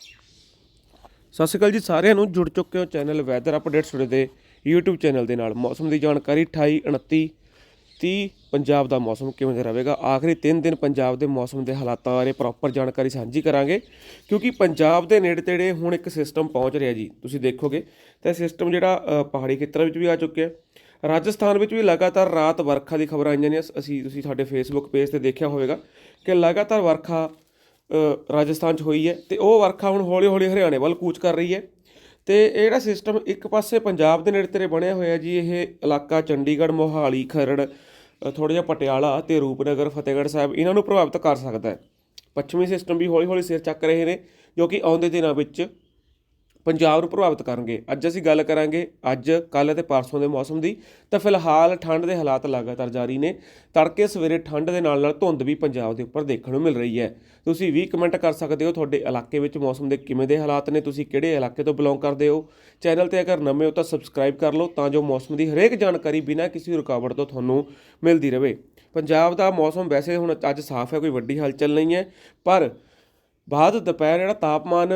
ਸਤਿ ਸ਼੍ਰੀ ਅਕਾਲ ਜੀ, ਸਾਰਿਆਂ ਨੂੰ ਜੁੜ ਚੁੱਕੇ ਹੋ ਚੈਨਲ ਵੈਦਰ ਅਪਡੇਟਸ ਟੁਡੇ ਦੇ YouTube ਚੈਨਲ ਦੇ ਨਾਲ। ਮੌਸਮ ਦੀ ਜਾਣਕਾਰੀ 28 29 30 ਪੰਜਾਬ ਦਾ ਮੌਸਮ ਕਿਵੇਂ ਦਾ ਰਹੇਗਾ? ਆਖਰੀ 3 ਦਿਨ ਪੰਜਾਬ ਦੇ ਮੌਸਮ ਦੇ ਹਾਲਾਤਾਂ ਬਾਰੇ ਪ੍ਰੋਪਰ ਜਾਣਕਾਰੀ ਸਾਂਝੀ ਕਰਾਂਗੇ। ਕਿਉਂਕਿ ਪੰਜਾਬ ਦੇ ਨੇੜੇ ਤੇੜੇ ਹੁਣ ਇੱਕ ਸਿਸਟਮ ਪਹੁੰਚ ਰਿਹਾ ਜੀ। ਤੁਸੀਂ ਦੇਖੋਗੇ, ਤਾਂ ਸਿਸਟਮ ਜਿਹੜਾ ਪਹਾੜੀ ਖੇਤਰਾਂ ਵਿੱਚ ਵੀ ਆ ਚੁੱਕਿਆ ਰਾਜਸਥਾਨ ਵਿੱਚ ਵੀ ਲਗਾਤਾਰ ਰਾਤ ਵਰਖਾ ਦੀ ਖਬਰਾਂ ਆਈਆਂ ਨੇ। ਅਸੀਂ ਤੁਸੀਂ ਸਾਡੇ ਫੇਸਬੁੱਕ ਪੇਜ ਤੇ ਦੇਖਿਆ ਹੋਵੇਗਾ ਕਿ ਲਗਾਤਾਰ ਵਰਖਾ ਰਾਜਸਥਾਨ 'ਚ ਹੋਈ ਹੈ ਤੇ ਉਹ ਵਰਖਾ ਹੁਣ ਹੌਲੀ-ਹੌਲੀ ਹਰਿਆਣੇ ਵੱਲ ਕੂਚ ਕਰ ਰਹੀ ਹੈ। ਤੇ ਇਹ ਜਿਹੜਾ ਸਿਸਟਮ ਇੱਕ ਪਾਸੇ ਪੰਜਾਬ ਦੇ ਨੇੜੇ ਤੇੜੇ ਬਣਿਆ ਹੋਇਆ ਜੀ, ਇਹ ਇਲਾਕਾ ਚੰਡੀਗੜ੍ਹ, ਮੋਹਾਲੀ, ਖਰੜ ਥੋੜਾ ਜਿਹਾ ਪਟਿਆਲਾ ਤੇ ਰੂਪਨਗਰ, ਫਤਿਹਗੜ੍ਹ ਸਾਹਿਬ ਇਹਨਾਂ ਨੂੰ ਪ੍ਰਭਾਵਿਤ ਕਰ ਸਕਦਾ ਹੈ। ਪੱਛਮੀ ਸਿਸਟਮ ਵੀ ਹੌਲੀ-ਹੌਲੀ ਸਿਰ ਚੱਕ ਰਹੇ ਨੇ ਜੋ ਕਿ ਆਉਂਦੇ ਦਿਨਾਂ ਵਿੱਚ ਪੰਜਾਬ ਨੂੰ ਪ੍ਰਭਾਵਿਤ ਕਰਨਗੇ। ਅੱਜ ਅਸੀਂ ਗੱਲ ਕਰਾਂਗੇ ਅੱਜ, ਕੱਲ੍ਹ ਅਤੇ ਪਰਸੋਂ ਦੇ ਮੌਸਮ ਦੀ। ਤਾਂ ਫਿਲਹਾਲ ਠੰਡ ਦੇ ਹਾਲਾਤ ਲਗਾਤਾਰ ਜਾਰੀ ਨੇ। ਤੜਕੇ ਸਵੇਰੇ ਠੰਡ ਦੇ ਨਾਲ ਨਾਲ ਧੁੰਦ ਵੀ ਪੰਜਾਬ ਦੇ ਉੱਪਰ ਦੇਖਣ ਨੂੰ ਮਿਲ ਰਹੀ ਹੈ। ਤੁਸੀਂ ਵੀ ਕਮੈਂਟ ਕਰ ਸਕਦੇ ਹੋ ਤੁਹਾਡੇ ਇਲਾਕੇ ਵਿੱਚ ਮੌਸਮ ਦੇ ਕਿਵੇਂ ਦੇ ਹਾਲਾਤ ਨੇ, ਤੁਸੀਂ ਕਿਹੜੇ ਇਲਾਕੇ ਤੋਂ ਬਿਲੋਂਗ ਕਰਦੇ ਹੋ। ਚੈਨਲ ਤੇ ਅਗਰ ਨਵੇਂ ਹੋ ਤਾਂ ਸਬਸਕ੍ਰਾਈਬ ਕਰ ਲਓ ਤਾਂ ਜੋ ਮੌਸਮ ਦੀ ਹਰੇਕ ਜਾਣਕਾਰੀ ਬਿਨਾਂ ਕਿਸੇ ਰੁਕਾਵਟ ਤੋਂ ਤੁਹਾਨੂੰ ਮਿਲਦੀ ਰਹੇ ਪੰਜਾਬ ਦਾ ਮੌਸਮ ਵੈਸੇ ਹੁਣ ਅੱਜ ਸਾਫ਼ ਹੈ, ਕੋਈ ਵੱਡੀ ਹਲਚਲ ਨਹੀਂ ਹੈ। ਪਰ ਬਾਅਦ ਦੁਪਹਿਰ ਜਿਹੜਾ ਤਾਪਮਾਨ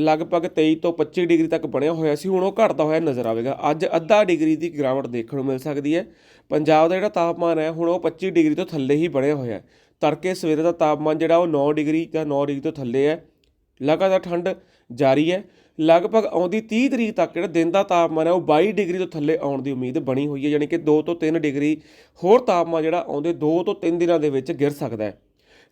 ਲਗਭਗ 23 ਤੋਂ 25 ਡਿਗਰੀ ਤੱਕ ਬਣਿਆ ਹੋਇਆ ਸੀ, ਹੁਣ ਉਹ ਘਟਦਾ ਹੋਇਆ ਨਜ਼ਰ ਆਵੇਗਾ। ਅੱਜ ਅੱਧਾ ਡਿਗਰੀ ਦੀ ਗਿਰਾਵਟ ਦੇਖਣ ਨੂੰ ਮਿਲ ਸਕਦੀ ਹੈ। ਪੰਜਾਬ ਦਾ ਜਿਹੜਾ ਤਾਪਮਾਨ ਹੈ, ਹੁਣ ਉਹ 25 ਡਿਗਰੀ ਤੋਂ ਥੱਲੇ ਹੀ ਬਣਿਆ ਹੋਇਆ ਹੈ। ਤੜਕੇ ਸਵੇਰੇ ਦਾ ਤਾਪਮਾਨ ਜਿਹੜਾ ਉਹ 9 ਡਿਗਰੀ ਜਾਂ 9 ਡਿਗਰੀ ਤੋਂ ਥੱਲੇ ਹੈ। ਲਗਾਤਾਰ ਠੰਡ ਜਾਰੀ ਹੈ। ਲਗਭਗ ਆਉਂਦੀ 30 ਤਰੀਕ ਤੱਕ ਜਿਹੜਾ ਦਿਨ ਦਾ ਤਾਪਮਾਨ ਹੈ, ਉਹ 22 ਡਿਗਰੀ ਤੋਂ ਥੱਲੇ ਆਉਣ ਦੀ ਉਮੀਦ ਬਣੀ ਹੋਈ ਹੈ, ਯਾਨੀ ਕਿ 2 ਤੋਂ 3 ਡਿਗਰੀ ਹੋਰ ਤਾਪਮਾਨ ਜਿਹੜਾ ਆਉਂਦੇ 2 ਤੋਂ 3 ਦਿਨਾਂ ਦੇ ਵਿੱਚ ਗਿਰ ਸਕਦਾ ਹੈ।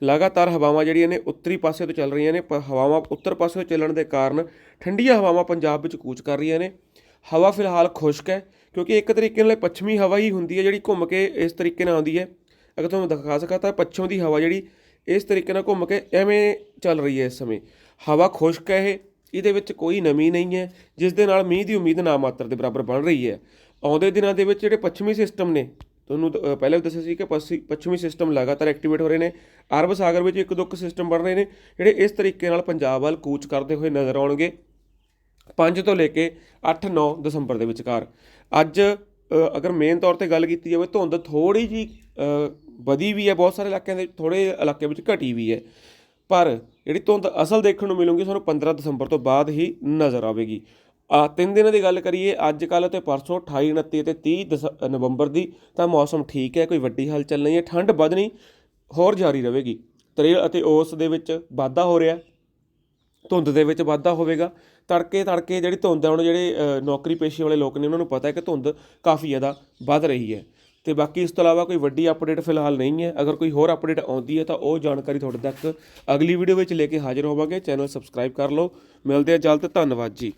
ਲਗਾਤਾਰ ਹਵਾਵਾਂ ਜਿਹੜੀਆਂ ਨੇ ਉੱਤਰੀ ਪਾਸੇ ਤੋਂ ਚੱਲ ਰਹੀਆਂ ਨੇ ਪਰ ਹਵਾਵਾਂ ਉੱਤਰ ਪਾਸੇ ਤੋਂ ਚੱਲਣ ਦੇ ਕਾਰਨ ਠੰਡੀਆਂ ਹਵਾਵਾਂ ਪੰਜਾਬ ਵਿੱਚ ਕੂਚ ਕਰ ਰਹੀਆਂ ਨੇ। ਹਵਾ ਫਿਲਹਾਲ ਖੁਸ਼ਕ ਹੈ, ਕਿਉਂਕਿ ਇੱਕ ਤਰੀਕੇ ਨਾਲ ਪੱਛਮੀ ਹਵਾ ਹੀ ਹੁੰਦੀ ਹੈ ਜਿਹੜੀ ਘੁੰਮ ਕੇ ਇਸ ਤਰੀਕੇ ਨਾਲ ਆਉਂਦੀ ਹੈ। ਅਗਰ ਤੁਹਾਨੂੰ ਦਿਖਾ ਸਕਾਂ ਤਾਂ ਪੱਛਮ ਦੀ ਹਵਾ ਜਿਹੜੀ ਇਸ ਤਰੀਕੇ ਨਾਲ ਘੁੰਮ ਕੇ ਐਵੇਂ ਚੱਲ ਰਹੀ ਹੈ ਇਸ ਸਮੇਂ। ਹਵਾ ਖੁਸ਼ਕ ਹੈ ਇਹ, ਇਹਦੇ ਵਿੱਚ ਕੋਈ ਨਮੀ ਨਹੀਂ ਹੈ, ਜਿਸ ਦੇ ਨਾਲ ਮੀਂਹ ਦੀ ਉਮੀਦ ਨਾ ਮਾਤਰ ਦੇ ਬਰਾਬਰ ਬਣ ਰਹੀ ਹੈ। ਆਉਂਦੇ ਦਿਨਾਂ ਦੇ ਵਿੱਚ ਜਿਹੜੇ ਪੱਛਮੀ ਸਿਸਟਮ ਨੇ ਤੁਹਾਨੂੰ ਅ, ਪਹਿਲਾਂ ਵੀ ਦੱਸਿਆ ਸੀ ਕਿ ਪੱਛੀ- ਪੱਛਮੀ ਸਿਸਟਮ ਲਗਾਤਾਰ ਐਕਟੀਵੇਟ ਹੋ ਰਹੇ ਨੇ। ਅਰਬ ਸਾਗਰ ਵਿੱਚ ਇੱਕ ਦੋ ਸਿਸਟਮ ਬਣ ਰਹੇ ਨੇ ਜਿਹੜੇ ਇਸ ਤਰੀਕੇ ਨਾਲ ਪੰਜਾਬ ਵੱਲ ਕੂਚ ਕਰਦੇ ਹੋਏ ਨਜ਼ਰ ਆਉਣਗੇ। 5 ਤੋਂ ਲੈ ਕੇ 8-9 ਦਸੰਬਰ ਦੇ ਵਿਚਕਾਰ। ਅੱਜ ਅਗਰ ਮੇਨ ਤੌਰ ਤੇ ਗੱਲ ਕੀਤੀ ਜਾਵੇ ਧੁੰਦ ਥੋੜੀ ਜੀ ਵਧੀ ਵੀ ਹੈ ਬਹੁਤ ਸਾਰੇ ਇਲਾਕਿਆਂ ਦੇ ਥੋੜੇ ਇਲਾਕੇ ਵਿੱਚ ਘਟੀ ਵੀ ਹੈ। ਪਰ ਜਿਹੜੀ ਧੁੰਦ ਅਸਲ ਦੇਖਣ ਨੂੰ ਮਿਲੂਗੀ ਤੁਹਾਨੂੰ 15 ਦਸੰਬਰ ਤੋਂ ਬਾਅਦ ਹੀ ਨਜ਼ਰ ਆਵੇਗੀ। ਤਿੰਨ ਦਿਨਾਂ ਦੀ ਗੱਲ ਕਰੀਏ, ਅੱਜ ਕੱਲ੍ਹ ਤੇ ਪਰਸੋਂ 28 29 ਅਤੇ 30 ਦਸ- ਨਵੰਬਰ ਦੀ ਤਾਂ ਮੌਸਮ ਠੀਕ ਹੈ, ਕੋਈ ਵੱਡੀ ਹਲਚਲ ਨਹੀਂ ਹੈ, ਠੰਡ ਵਧਣੀ ਹੋਰ ਜਾਰੀ ਰਹੇਗੀ। ਤਰੇਲ ਅਤੇ ਔਸ ਦੇ ਵਿੱਚ ਵਾਧਾ ਹੋ ਰਿਹਾ, ਧੁੰਦ ਦੇ ਵਿੱਚ ਵਾਧਾ ਹੋਵੇਗਾ। ਤੜਕੇ ਤੜਕੇ ਜਿਹੜੀ ਧੁੰਦ ਹੈ ਹੁਣ ਜਿਹੜੇ ਨੌਕਰੀ ਪੇਸ਼ੇ ਵਾਲੇ ਲੋਕ ਨੇ, ਉਹਨਾਂ ਨੂੰ ਪਤਾ ਹੈ ਕਿ ਧੁੰਦ ਕਾਫੀ ਜ਼ਿਆਦਾ ਵੱਧ ਰਹੀ ਹੈ। ਤੇ ਬਾਕੀ ਇਸ ਤੋਂ ਇਲਾਵਾ ਕੋਈ ਵੱਡੀ ਅਪਡੇਟ ਫਿਲਹਾਲ ਨਹੀਂ ਹੈ। ਅਗਰ ਕੋਈ ਹੋਰ ਅਪਡੇਟ ਆਉਂਦੀ ਹੈ, ਤਾਂ ਉਹ ਜਾਣਕਾਰੀ ਤੁਹਾਡੇ ਤੱਕ ਅਗਲੀ ਵੀਡੀਓ ਵਿੱਚ ਲੈ ਕੇ ਹਾਜ਼ਰ ਹੋਵਾਂਗੇ। ਚੈਨਲ ਸਬਸਕ੍ਰਾਈਬ ਕਰ ਲਓ। ਮਿਲਦੇ ਹਾਂ ਜਲਦ, ਧੰਨਵਾਦ ਜੀ।